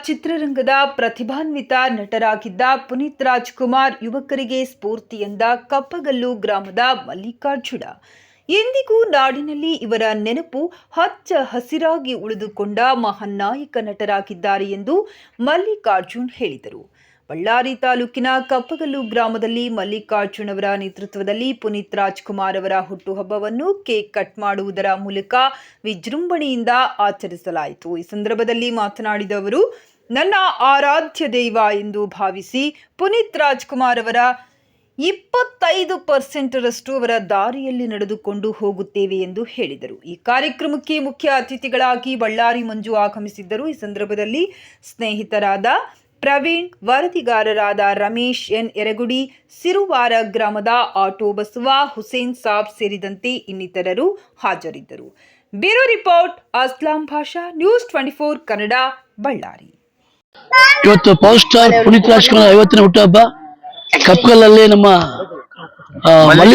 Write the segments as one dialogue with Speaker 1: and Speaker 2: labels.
Speaker 1: ಚಿತ್ರರಂಗದ ಪ್ರತಿಭಾನ್ವಿತ ನಟರಾಗಿದ್ದ ಪುನೀತ್ ರಾಜ್ಕುಮಾರ್ ಯುವಕರಿಗೆ ಸ್ಫೂರ್ತಿಯಂದ ಕಪ್ಪಗಲ್ಲು ಗ್ರಾಮದ ಮಲ್ಲಿಕಾರ್ಜುನ. ಎಂದಿಗೂ ನಾಡಿನಲ್ಲಿ ಇವರ ನೆನಪು ಹಚ್ಚ ಹಸಿರಾಗಿ ಉಳಿದುಕೊಂಡ ಮಹಾನ್ ನಾಯಕ ನಟರಾಗಿದ್ದಾರೆ ಎಂದು ಮಲ್ಲಿಕಾರ್ಜುನ್ ಹೇಳಿದರು. ಬಳ್ಳಾರಿ ತಾಲೂಕಿನ ಕಪ್ಪಗಲ್ಲು ಗ್ರಾಮದಲ್ಲಿ ಮಲ್ಲಿಕಾರ್ಜುನವರ ನೇತೃತ್ವದಲ್ಲಿ ಪುನೀತ್ ರಾಜ್ಕುಮಾರ್ ಅವರ ಹುಟ್ಟುಹಬ್ಬವನ್ನು ಕೇಕ್ ಕಟ್ ಮಾಡುವುದರ ಮೂಲಕ ವಿಜೃಂಭಣೆಯಿಂದ ಆಚರಿಸಲಾಯಿತು. ಈ ಸಂದರ್ಭದಲ್ಲಿ ಮಾತನಾಡಿದ ಅವರು, ನನ್ನ ಆರಾಧ್ಯ ದೈವ ಎಂದು ಭಾವಿಸಿ ಪುನೀತ್ ರಾಜ್ಕುಮಾರ್ ಅವರ ಇಪ್ಪತ್ತೈದು ಪರ್ಸೆಂಟರಷ್ಟು ಅವರ ದಾರಿಯಲ್ಲಿ ನಡೆದುಕೊಂಡು ಹೋಗುತ್ತೇವೆ ಎಂದು ಹೇಳಿದರು. ಈ ಕಾರ್ಯಕ್ರಮಕ್ಕೆ ಮುಖ್ಯ ಅತಿಥಿಗಳಾಗಿ ಬಳ್ಳಾರಿ ಮಂಜು ಆಗಮಿಸಿದ್ದರು. ಈ ಸಂದರ್ಭದಲ್ಲಿ ಸ್ನೇಹಿತರಾದ ಪ್ರವೀಣ್ ವರದಿಗಾರರಾದ ರಮೇಶ್ ಎನ್. ಎರಗುಡಿ, ಸಿರುವಾರ ಗ್ರಾಮದ ಆಟೋ ಬಸವ, ಹುಸೇನ್ ಸಾಬ್ ಸೇರಿದಂತೆ ಇನ್ನಿತರರು ಹಾಜರಿದ್ದರು. Bureau report, Aslam Basha, news twenty four Kannada, Ballari.
Speaker 2: ಇವತ್ತು ಪವರ್ ಸ್ಟಾರ್ ಪುನೀತ್ ರಾಜ್ಕುಮಾರ್ ಐವತ್ತನೇ ಹುಟ್ಟುಹಬ್ಬ. ಕಪ್ಕಲಲ್ಲಿ ನಮ್ಮ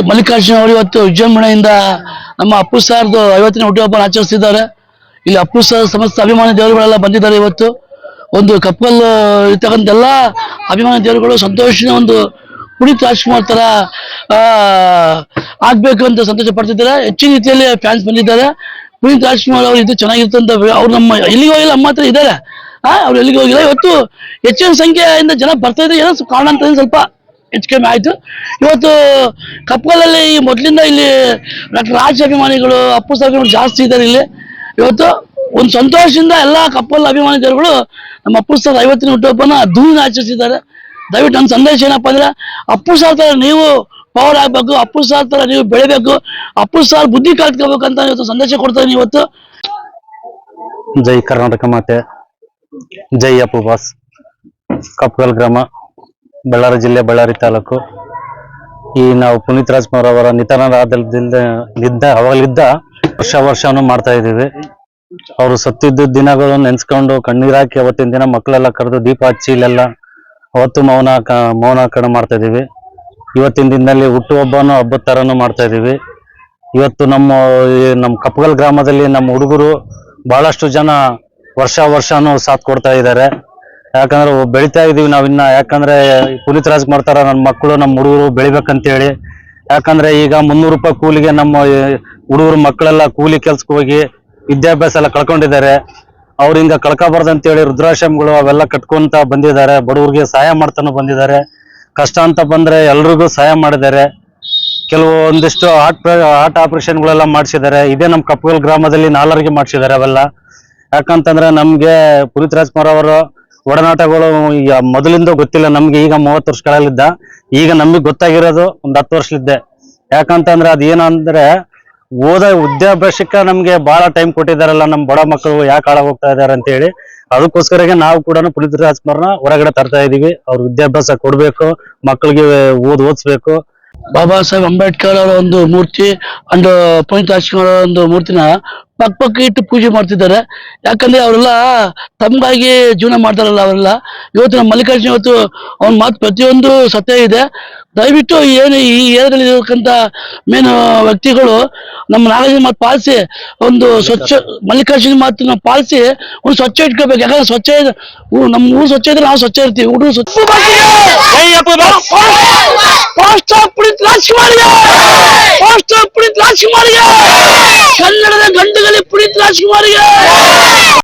Speaker 2: ಮಲ್ಲಿಕಾರ್ಜುನ ಅವರು ಇವತ್ತು ವಿಜೃಂಭಣೆಯಿಂದ ನಮ್ಮ ಅಪ್ಪು ಸಾರ್ದು ಐವತ್ತನೇ ಹುಟ್ಟುಹಬ್ಬ ಆಚರಿಸಿದ್ದಾರೆ. ಇಲ್ಲಿ ಅಪ್ಪು ಸಾರ್ ಸಮಸ್ತ ಅಭಿಮಾನಿ ದೇವರುಗಳೆಲ್ಲ ಬಂದಿದ್ದಾರೆ ಇವತ್ತು. ಒಂದು ಕಪ್ಪಲ್ಲು ಇರ್ತಕ್ಕಂಥ ಎಲ್ಲ ಅಭಿಮಾನಿ ದೇವರುಗಳು ಸಂತೋಷದ ಒಂದು ಪುನೀತ್ ರಾಜ್ಕುಮಾರ್ ತರ ಆಗಬೇಕು ಅಂತ ಸಂತೋಷ ಪಡ್ತಿದ್ದಾರೆ. ಹೆಚ್ಚಿನ ರೀತಿಯಲ್ಲಿ ಫ್ಯಾನ್ಸ್ ಬಂದಿದ್ದಾರೆ. ಪುನೀತ್ ರಾಜ್ಕುಮಾರ್ ಅವರು ಇದು ಚೆನ್ನಾಗಿರ್ತಂತ ಅವ್ರು ನಮ್ಮ ಎಲ್ಲಿಗೆ ಹೋಗಿಲ್ಲ, ನಮ್ಮ ಹತ್ರ ಇದ್ದಾರೆ. ಅವ್ರು ಎಲ್ಲಿಗೆ ಹೋಗಿಲ್ಲ. ಇವತ್ತು ಹೆಚ್ಚಿನ ಸಂಖ್ಯೆಯಿಂದ ಜನ ಬರ್ತಾ ಇದ್ರೆ ಏನೋ ಕಾರಣ ಅಂತ ಸ್ವಲ್ಪ ಹೆಚ್ಚು ಕಮ್ಮಿ ಆಯ್ತು. ಇವತ್ತು ಕಪ್ಪಲಲ್ಲಿ ಮೊದಲಿಂದ ಇಲ್ಲಿ ಡಾಕ್ಟರ್ ರಾಜ್ ಅಭಿಮಾನಿಗಳು ಅಪ್ಪು ಸಾಹೇಬ್ ಜಾಸ್ತಿ ಇದ್ದಾರೆ ಇಲ್ಲಿ. ಇವತ್ತು ಒಂದು ಸಂತೋಷದಿಂದ ಎಲ್ಲ ಕಪ್ಪಲ್ ಅಭಿಮಾನಿಗಳು ನಮ್ಮ ಅಪ್ಪು ಸರ್ ಐವತ್ತಿನ ಹುಟ್ಟುಹಬ್ಬನ ಅದ್ದೂರಿನ ಆಚರಿಸಿದ್ದಾರೆ. ದಯವಿಟ್ಟು ನನ್ನ ಸಂದೇಶ ಏನಪ್ಪ ಅಂದ್ರೆ ಅಪ್ಪು ಸಾರ್ ತರ ನೀವು ಪವರ್ ಆಗ್ಬೇಕು ಅಪ್ಪು ಸಾರ್ ತರ ನೀವು ಬೆಳಿಬೇಕು ಅಪ್ಪು ಸರ್ ಬುದ್ಧಿ ಕಲ್ತ್ಕೋಬೇಕು ಅಂತ ಇವತ್ತು ಸಂದೇಶ ಕೊಡ್ತಾರೆ ಇವತ್ತು.
Speaker 3: ಜೈ ಕರ್ನಾಟಕ ಮಾತೆ, ಜೈ ಅಪ್ಪು ಬಾಸ್. ಕಪ್ಪಲ್ ಗ್ರಾಮ, ಬಳ್ಳಾರಿ ಜಿಲ್ಲೆ, ಬಳ್ಳಾರಿ ತಾಲೂಕು. ಈ ನಾವು ಪುನೀತ್ ರಾಜ್ಕುಮಾರ್ ಅವರ ನಿತನರ ನಿದ್ದ ಅವಾಗಲಿದ್ದ ವರ್ಷ ವರ್ಷವನ್ನು ಮಾಡ್ತಾ ಇದ್ದೀವಿ. ಅವರು ಸತ್ತಿದ್ದ ದಿನಗಳು ನೆನ್ಸ್ಕೊಂಡು ಕಣ್ಣೀರಾಕಿ ಅವತ್ತಿನ ದಿನ ಮಕ್ಕಳೆಲ್ಲ ಕರೆದು ದೀಪ ಹಚ್ಚಿ ಇಲ್ಲೆಲ್ಲ ಅವತ್ತು ಮೌನ ಮೌನ ಕಡೆ ಮಾಡ್ತಾ ಇದೀವಿ ಇವತ್ತಿನ ದಿನದಲ್ಲಿ ಹುಟ್ಟುಹಬ್ಬನು ಹಬ್ಬದ ತರನು ಮಾಡ್ತಾ ಇದೀವಿ ಇವತ್ತು ನಮ್ಮ ನಮ್ಮ ಕಪ್ಪಗಲ್ ಗ್ರಾಮದಲ್ಲಿ ನಮ್ಮ ಹುಡುಗರು ಬಹಳಷ್ಟು ಜನ ವರ್ಷ ವರ್ಷನೂ ಸಾಥ್ ಕೊಡ್ತಾ ಇದ್ದಾರೆ. ಯಾಕಂದ್ರೆ ಬೆಳಿತಾ ಇದೀವಿ ನಾವಿನ್ನ ಯಾಕಂದ್ರೆ ಪುನೀತ್ ರಾಜ್ ಮಾಡ್ತಾರ ನನ್ನ ಮಕ್ಕಳು ನಮ್ಮ ಹುಡುಗರು ಬೆಳಿಬೇಕಂತೇಳಿ. ಯಾಕಂದ್ರೆ ಈಗ ಮುನ್ನೂರು ರೂಪಾಯಿ ಕೂಲಿಗೆ ನಮ್ಮ ಹುಡುಗರು ಮಕ್ಕಳೆಲ್ಲ ಕೂಲಿ ಕೆಲ್ಸಕ್ಕೆ ಹೋಗಿ ವಿದ್ಯಾಭ್ಯಾಸ ಎಲ್ಲ ಕಳ್ಕೊಂಡಿದ್ದಾರೆ. ಅವ್ರಿಂದ ಕಳ್ಕೊಬಾರ್ದು ಅಂತೇಳಿ ವೃದ್ಧಾಶ್ರಮಗಳು ಅವೆಲ್ಲ ಕಟ್ಕೊಂತ ಬಂದಿದ್ದಾರೆ. ಬಡವ್ರಿಗೆ ಸಹಾಯ ಮಾಡ್ತಾನು ಬಂದಿದ್ದಾರೆ. ಕಷ್ಟ ಅಂತ ಬಂದ್ರೆ ಎಲ್ರಿಗೂ ಸಹಾಯ ಮಾಡಿದ್ದಾರೆ. ಕೆಲವು ಒಂದಿಷ್ಟು ಹಾರ್ಟ್ ಹಾರ್ಟ್ ಆಪರೇಷನ್ಗಳೆಲ್ಲ ಮಾಡಿಸಿದ್ದಾರೆ. ಇದೇ ನಮ್ಮ ಕಪ್ಪಗಲ್ ಗ್ರಾಮದಲ್ಲಿ ನಾಲ್ವರಿಗೆ ಮಾಡಿಸಿದ್ದಾರೆ ಅವೆಲ್ಲ. ಯಾಕಂತಂದ್ರೆ ನಮ್ಗೆ ಪುನೀತ್ ರಾಜ್ಕುಮಾರ್ ಅವರು ಒಡನಾಟಗಳು ಈಗ ಮೊದಲಿಂದ ಗೊತ್ತಿಲ್ಲ. ನಮ್ಗೆ ಈಗ ಮೂವತ್ತು ವರ್ಷಗಳಲ್ಲಿದ್ದ. ಈಗ ನಮಗೆ ಗೊತ್ತಾಗಿರೋದು ಒಂದು ಹತ್ತು ವರ್ಷಲಿದ್ದೆ. ಯಾಕಂತಂದ್ರೆ ಅದೇನಂದ್ರೆ ಓದ ವಿದ್ಯಾಭ್ಯಾಸಕ್ಕೆ ನಮ್ಗೆ ಬಹಳ ಟೈಮ್ ಕೊಟ್ಟಿದ್ದಾರಲ್ಲ ನಮ್ಮ ಬಡ ಮಕ್ಕಳು ಯಾಕೆ ಆಳ ಹೋಗ್ತಾ ಇದಾರೆ ಅಂತ ಹೇಳಿ ಅದಕ್ಕೋಸ್ಕರ ನಾವು ಕೂಡ ಪುನೀತ್ ರಾಜ್ಕುಮಾರ್ನ ಹೊರಗಡೆ ತರ್ತಾ ಇದೀವಿ. ಅವ್ರ ವಿದ್ಯಾಭ್ಯಾಸ ಕೊಡ್ಬೇಕು, ಮಕ್ಕಳಿಗೆ ಓದ್ ಓದಿಸ್ಬೇಕು.
Speaker 2: ಬಾಬಾ ಸಾಹೇಬ್ ಅಂಬೇಡ್ಕರ್ ಅವರ ಒಂದು ಮೂರ್ತಿ ಅಂಡ್ ಪುನೀತ್ ರಾಜ್ಕುಮಾರ್ ಅವರ ಒಂದು ಮೂರ್ತಿನ ಪಕ್ಕ ಪಕ್ಕ ಇಟ್ಟು ಪೂಜೆ ಮಾಡ್ತಿದ್ದಾರೆ. ಯಾಕಂದ್ರೆ ಅವರೆಲ್ಲ ತಮ್ಗಾಗಿ ಜೀವನ ಮಾಡ್ತಾರಲ್ಲ ಅವರೆಲ್ಲ. ಇವತ್ತು ನಮ್ಮ ಮಲ್ಲಿಕಾರ್ಜುನ ಇವತ್ತು ಅವನ ಮಾತು ಪ್ರತಿಯೊಂದು ಸತ್ಯ ಇದೆ. ದಯವಿಟ್ಟು ಏನು ಈ ಏರಿಯಾದಲ್ಲಿ ಇರತಕ್ಕಂಥ ಮೇನ್ ವ್ಯಕ್ತಿಗಳು ನಮ್ಮ ನಾಗರಿಕ ಮಾತು ಪಾಲಿಸಿ ಒಂದು ಸ್ವಚ್ಛ ಮಲ್ಲಿಕಾರ್ಜುನ ಮಾತನ್ನ ಪಾಲಿಸಿ ಒಂದು ಸ್ವಚ್ಛ ಇಟ್ಕೋಬೇಕು. ಯಾಕಂದ್ರೆ ಸ್ವಚ್ಛ ಇದೆ ನಮ್ಮ ಊರು ಸ್ವಚ್ಛ ಇದ್ರೆ ನಾವು ಸ್ವಚ್ಛ ಇರ್ತೀವಿ. ಹುಡುಗರು ಸ್ವಚ್ಛ ರಾಜ್ಕುಮಾರ್ಗೆ ಪುನೀತ್ ರಾಜ್ಕುಮಾರ್ಗೆ ಕನ್ನಡದ ಗಂಡುಗಲಿ ಪುನೀತ್ ರಾಜ್ಕುಮಾರ್ಗೆ